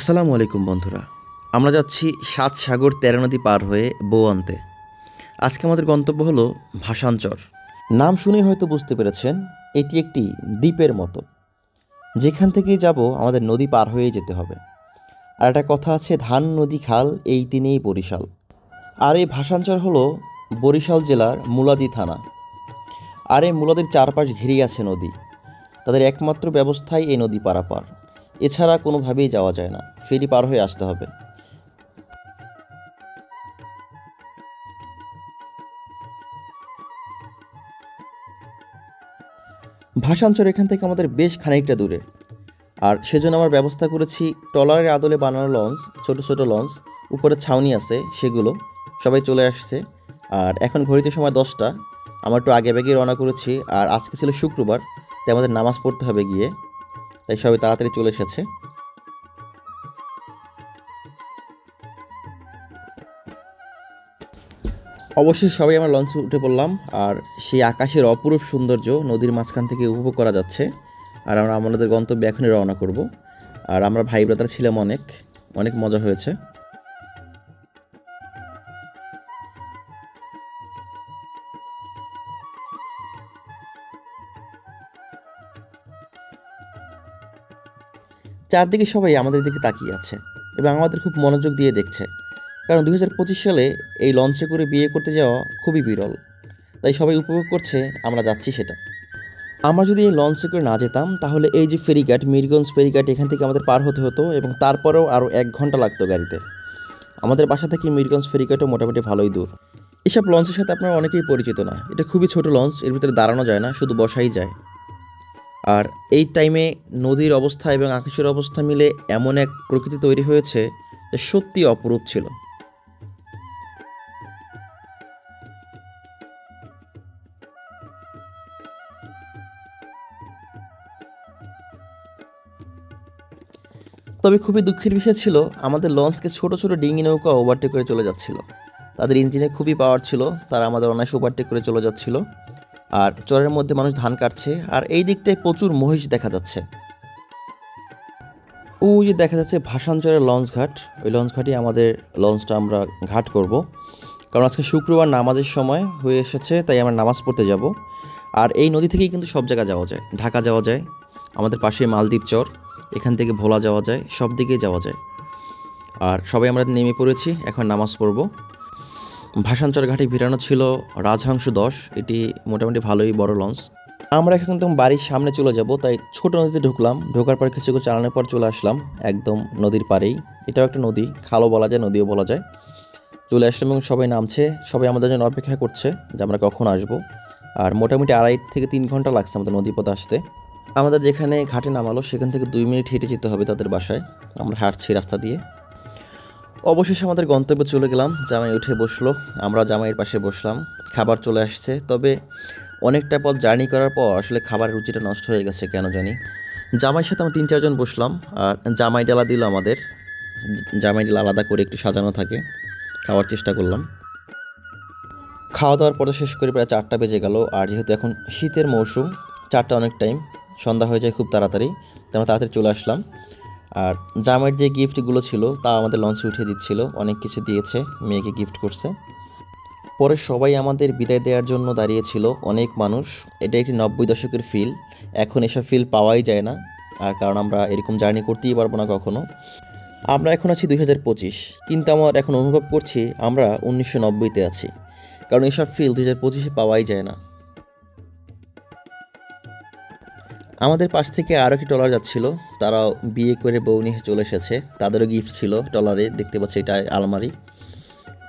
আসসালামু আলাইকুম বন্ধুরা। আমরা যাচ্ছি সাত সাগর তেরো নদী পার হয়ে বৌয়ান্তে। আজকে আমাদের গন্তব্য হলো ভাষাঞ্চর নাম শুনেই হয়তো বুঝতে পেরেছেন, এটি একটি দ্বীপের মতো। যেখান থেকেই যাব আমাদের নদী পার হয়ে যেতে হবে। আর একটা কথা আছে, ধান, নদী, খাল, এই তিনেই বরিশাল। আর এই ভাষাঞ্চর হলো বরিশাল জেলার মুলাদি থানা। আর এই মুলাদির চারপাশ ঘিরে আছে নদী। তাদের একমাত্র ব্যবস্থাই এই নদী পারাপার। এছাড়া কোনোভাবেই যাওয়া যায় না। ফেরি পার হয়ে আসতে হবে। ভাষাঞ্চর এখান থেকে আমাদের বেশ খানিকটা দূরে। আর সেজন্য আমার ব্যবস্থা করেছি, ট্রলারের আদলে বানানো লঞ্চ, ছোট ছোট লঞ্চ, উপরে ছাউনি আছে, সেগুলো। সবাই চলে আসছে। আর এখন ঘড়িতে সময় দশটা। আমার একটু আগে আগে রওনা করেছি। আর আজকে ছিল শুক্রবার, তাই আমাদের নামাজ পড়তে হবে গিয়ে। তাই সবাই তাড়াতাড়ি চলে এসেছে। অবশ্যই সবাই আমরা লঞ্চে উঠে পড়লাম, আর সেই আকাশের অপরূপ সৌন্দর্য নদীর মাঝখান থেকে উপভোগ করা যাচ্ছে, আর আমরা আমাদের গন্তব্যে এখনই রওনা করব। আর আমরা ভাই ব্রাদার ছিলাম অনেক অনেক মজা হয়েছে। চারদিকে সবাই আমাদের দিকে তাকিয়ে আছে এবং আমাদের খুব মনোযোগ দিয়ে দেখছে। কারণ দু হাজার পঁচিশ সালে এই লঞ্চে করে বিয়ে করতে যাওয়া খুবই বিরল। তাই সবাই উপভোগ করছে, আমরা যাচ্ছি সেটা। আমরা যদি এই লঞ্চে করে না যেতাম, তাহলে এই যে ফেরিঘাট, মিরগঞ্জ ফেরিঘাট, এখান থেকে আমাদের পার হতে হতো এবং তারপরেও আরও এক ঘণ্টা লাগতো গাড়িতে। আমাদের বাসা থেকে মিরগঞ্জ ফেরিঘাটও মোটামুটি ভালোই দূর। এসব লঞ্চের সাথে আপনারা অনেকেই পরিচিত না। এটা খুবই ছোট লঞ্চ, এর ভিতরে দাঁড়ানো যায় না, শুধু বসাই যায়। আর এই টাইমে নদীর অবস্থা এবং আকাশের অবস্থা মিলে এমন এক প্রকৃতি তৈরি হয়েছে যে সত্যি অপরূপ ছিল। তবে খুবই দুঃখের বিষয় ছিল, আমাদের লঞ্চকে ছোট ছোট ডিঙি নৌকা ওভারটেক করে চলে যাচ্ছিল। তাদের ইঞ্জিনে খুবই পাওয়ার ছিল, তারা আমাদের অনায়াসে ওভারটেক করে চলে যাচ্ছিল। আর চরের মধ্যে মানুষ ধান কাটছে, আর এই দিকটায় প্রচুর মহিষ দেখা যাচ্ছে। ওই যে দেখা যাচ্ছে ভাষাঞ্চলের লঞ্চ ঘাট, ওই লঞ্চ ঘাটে আমাদের লঞ্চটা আমরা ঘাট করব। কারণ আজকে শুক্রবার নামাজের সময় হয়ে এসেছে, তাই আমরা নামাজ পড়তে যাব। আর এই নদী থেকেই কিন্তু সব জায়গায় যাওয়া যায়, ঢাকা যাওয়া যায়, আমাদের পাশে মালদ্বীপ চর, এখান থেকে ভোলা যাওয়া যায়, সব দিকেই যাওয়া যায়। আর সবাই আমরা নেমে পড়েছি, এখন নামাজ পড়ব। ভাষাঞ্চর ঘাটে ভিড়ানো ছিল রাজহাংস দশ। এটি মোটামুটি ভালোই বড় লঞ্চ। আমরা এখন একদম বাড়ির সামনে চলে যাব, তাই ছোট নদীতে ঢুকলাম। ঢোকার পর কিছু চালানোর পর চলে আসলাম, একদম নদীর পাড়েই। এটাও একটা নদী, খালও বলা যায়, নদীও বলা যায়। চলে আসলাম এবং সবাই নামছে, সবাই আমাদের জন্য অপেক্ষা করছে যে আমরা কখন আসব। আর মোটামুটি আড়াই থেকে তিন ঘণ্টা লাগছে আমাদের নদী পথে আসতে। আমাদের যেখানে ঘাটে নামালো, সেখান থেকে দুই মিনিট হেঁটে যেতে হবে তাদের বাসায়। আমরা হাঁটছি রাস্তা দিয়ে। অবশেষে আমাদের গন্তব্যে চলে গেলাম, জামাই উঠে বসল। আমরা জামাইয়ের পাশে বসলাম, খাবার চলে আসছে। তবে অনেকটা পথ জার্নি করার পর আসলে খাবারের রুচিটা নষ্ট হয়ে গেছে, কেন জানি। জামাইয়ের সাথে আমরা তিন চারজন বসলাম, আর জামাই ডালা দিল আমাদের। জামাই ডালা আলাদা করে একটু সাজানো থাকে, খাওয়ার চেষ্টা করলাম। খাওয়া দাওয়ার পরে শেষ করে প্রায় চারটা বেজে গেল, আর যেহেতু এখন শীতের মৌসুম, চারটা অনেক টাইম সন্ধ্যা হয়ে যায় খুব তাড়াতাড়ি, তাই আমরা তাড়াতাড়ি চলে আসলাম। আর জামাইয়ের যে গিফটগুলো ছিল তা আমাদের লঞ্চে উঠিয়ে দিচ্ছিল। অনেক কিছু দিয়েছে, মেয়েকে গিফট করছে। পরে সবাই আমাদের বিদায় দেওয়ার জন্য দাঁড়িয়েছিল অনেক মানুষ। এটা একটি নব্বই দশকের ফিল এখন এসব ফিল পাওয়াই যায় না, আর কারণ আমরা এরকম জার্নি করতেই পারব না কখনো। আমরা এখন আছি দুই হাজার পঁচিশ। কিন্তু আমার এখন অনুভব করছি আমরা উনিশশো নব্বইতে আছি। কারণ এসব ফিল দুই হাজার পঁচিশে পাওয়াই যায় না। আমাদের পাশ থেকে আরও একটি ট্রলার যাচ্ছিল। তারাও বিয়ে করে বউ নিয়ে চলে এসেছে। তাদেরও গিফট ছিল ট্রলারে। দেখতে পাচ্ছি এটা আলমারি।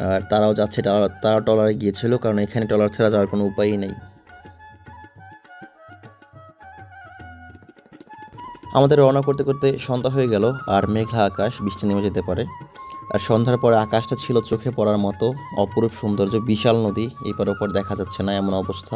আর তারাও যাচ্ছে তারা তারা ট্রলারে গিয়েছিল কারণ এখানে ট্রলার ছাড়া যাওয়ার কোনো উপায়ই নেই। আমাদের রওনা করতে করতে সন্ধ্যা হয়ে গেল আর মেঘলা আকাশ, বৃষ্টি নেমে যেতে পারে। আর সন্ধ্যার পরে আকাশটা ছিল চোখে পড়ার মতো, অপরূপ সৌন্দর্য, বিশাল নদী। এপার ওপর দেখা যাচ্ছে না এমন অবস্থা।